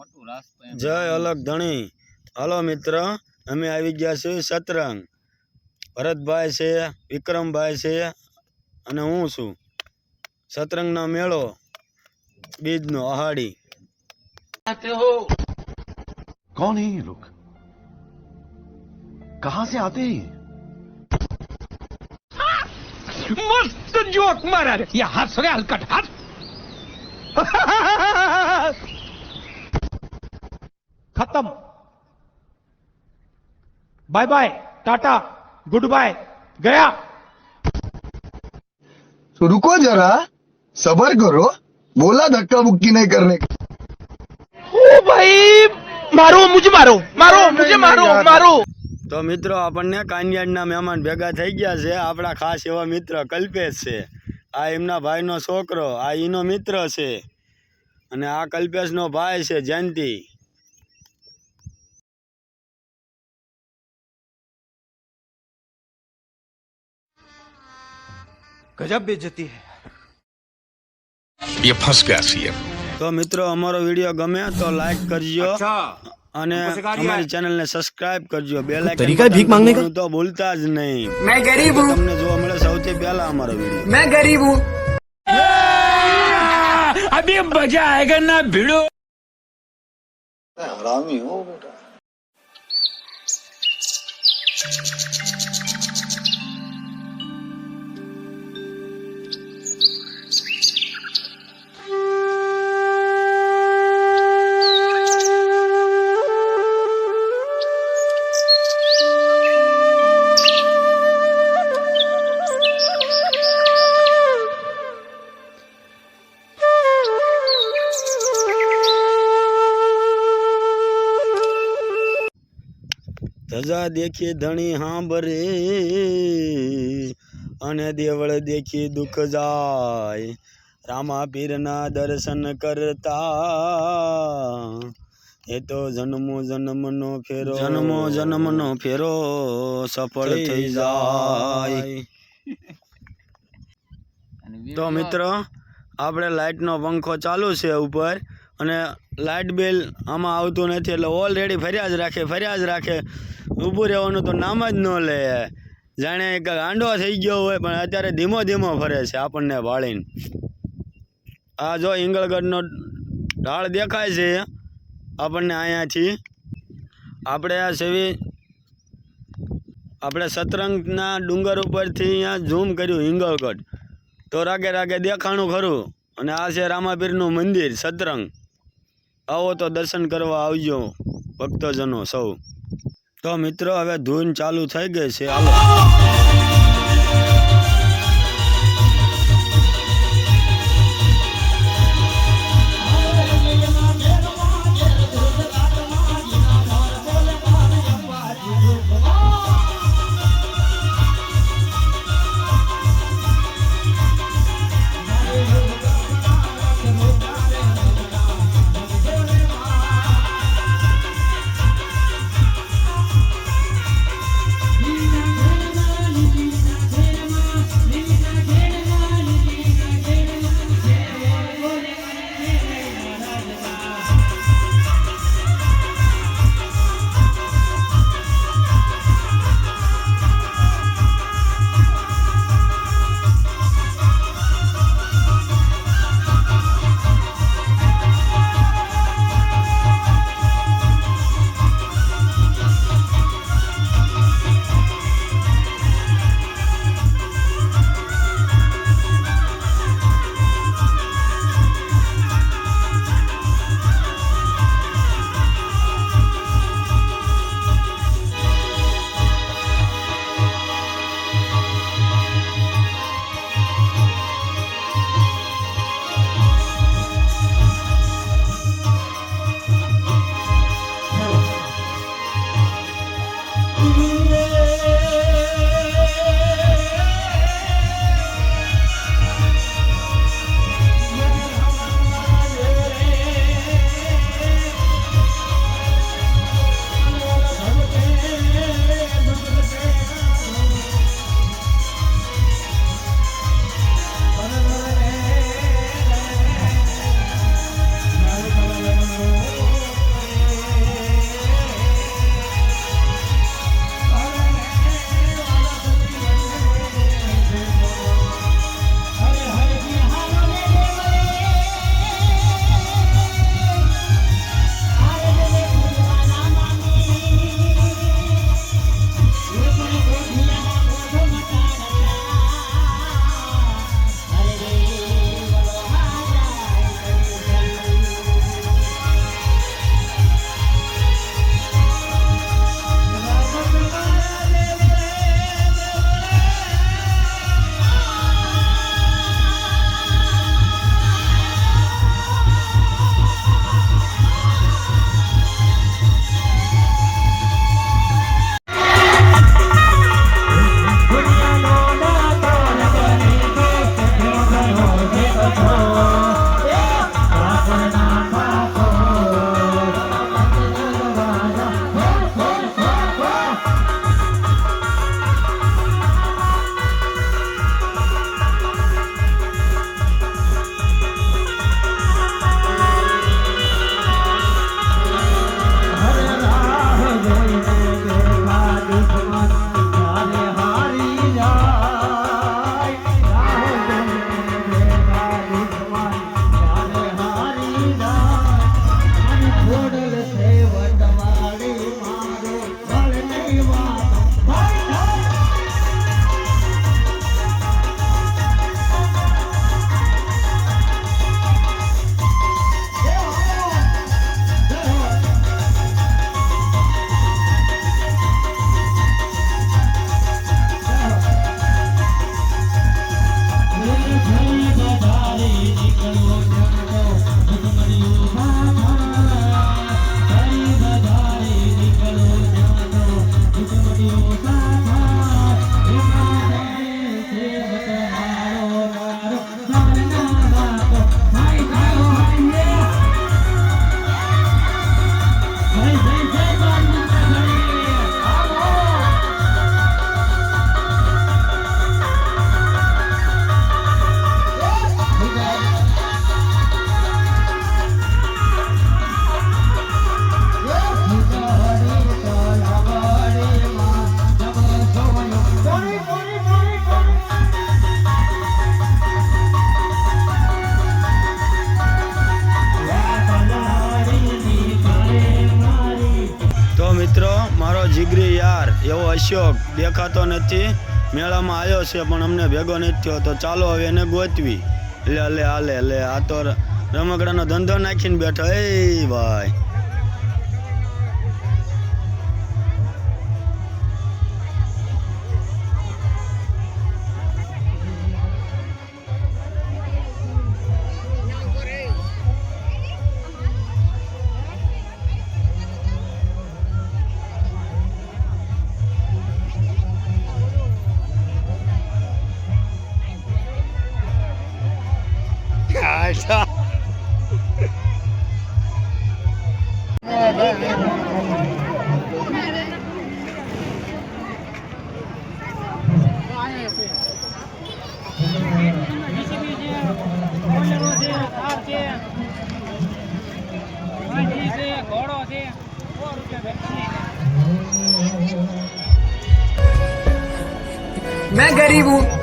મોટું રાસ તો એમ. જય અલગ ધણી હલો મિત્ર અમે આવી ગયા છીએ સતરંગ ભરતભાઈ છે વિક્રમભાઈ છે અને હું છું સતરંગનો મેળો બીજનો અહાડી कौन है ये लोग कहां से आते हैं ये? मस्त जोक मारा रे ये हंस रे हलकट हंस खत्म bye bye tata goodbye गया तो रुको जरा सबर करो बोला धक्का मुक्की नहीं करने का ओ भाई मारो मुझे मारो मारो मुझे मारो मारो તો મિત્રો આપણને કાનિયાડના મહેમાન ભેગા થઈ ગયા છે આપણા ખાસ એવા મિત્ર કલ્પેશ છે આ એમના ભાઈનો છોકરો આ એનો મિત્ર છે અને આ કલ્પેશનો ભાઈ છે જયંતિ गजब बेइज्जती है ये फंस गया सीएम તો મિત્રો અમારો વિડીયો ગમે તો લાઈક કરજો અને અમારી ચેનલને સબસ્ક્રાઇબ કરજો બે લાઈક તરીકા ભીખ માંગને કા? તો ભૂલતા જ નહીં मैं गरीब हूँ તમને જોવા મળે સૌથી પહેલા અમારો વિડીયો मैं गरीब हूँ अभी मजा आएगा ना भिड़ो ધજા દેખી ધણી હાંભરે અને દેવળ દેખી દુઃખ જાય. રામા પીરના દર્શન કરતા એ તો જન્મો જન્મનો ફેરો. જન્મો જન્મનો ફેરો સફળ થઈ જાય. તો મિત્રો આપણે લાઇટનો પંખો ચાલુ છે ઉપર અને લાઇટ બિલ આમાં આવતું નથી એટલે ઓલરેડી ફર્યા જ રાખે ફર્યા જ રાખે. ઊભું રહેવાનું તો નામ જ ન લે. જાણે એક ગાંડો થઈ ગયો હોય, પણ અત્યારે ધીમો ધીમો ફરે છે આપણને વાળીને. આ જો ઇંગળગઢનો ઢાળ દેખાય છે, આપણને અહીંયાથી. આપણે આ સેવી, આપણે સતરંગના ડુંગર ઉપરથી અહીંયા ઝૂમ કર્યું ઇંગલગઢ તો રાગે રાગે દેખાણું ખરું. અને આ છે રામાપીરનું મંદિર, સતરંગ. આવો તો દર્શન કરવા આવજો, ભક્તજનો સૌ. તો મિત્રો હવે ધૂન ચાલુ થઈ ગઈ છે હાલો મારો જીગરી યાર, એવો અશોક દેખાતો નથી. મેળામાં આવ્યો છે, પણ અમને ભેગો નથી થયો. તો ચાલો હવે એને ગોતવી. લે લે, હાલે, લે, આ તો રમકડાનો ધંધો નાખીને બેઠો. એ ભાઈ. Caribou.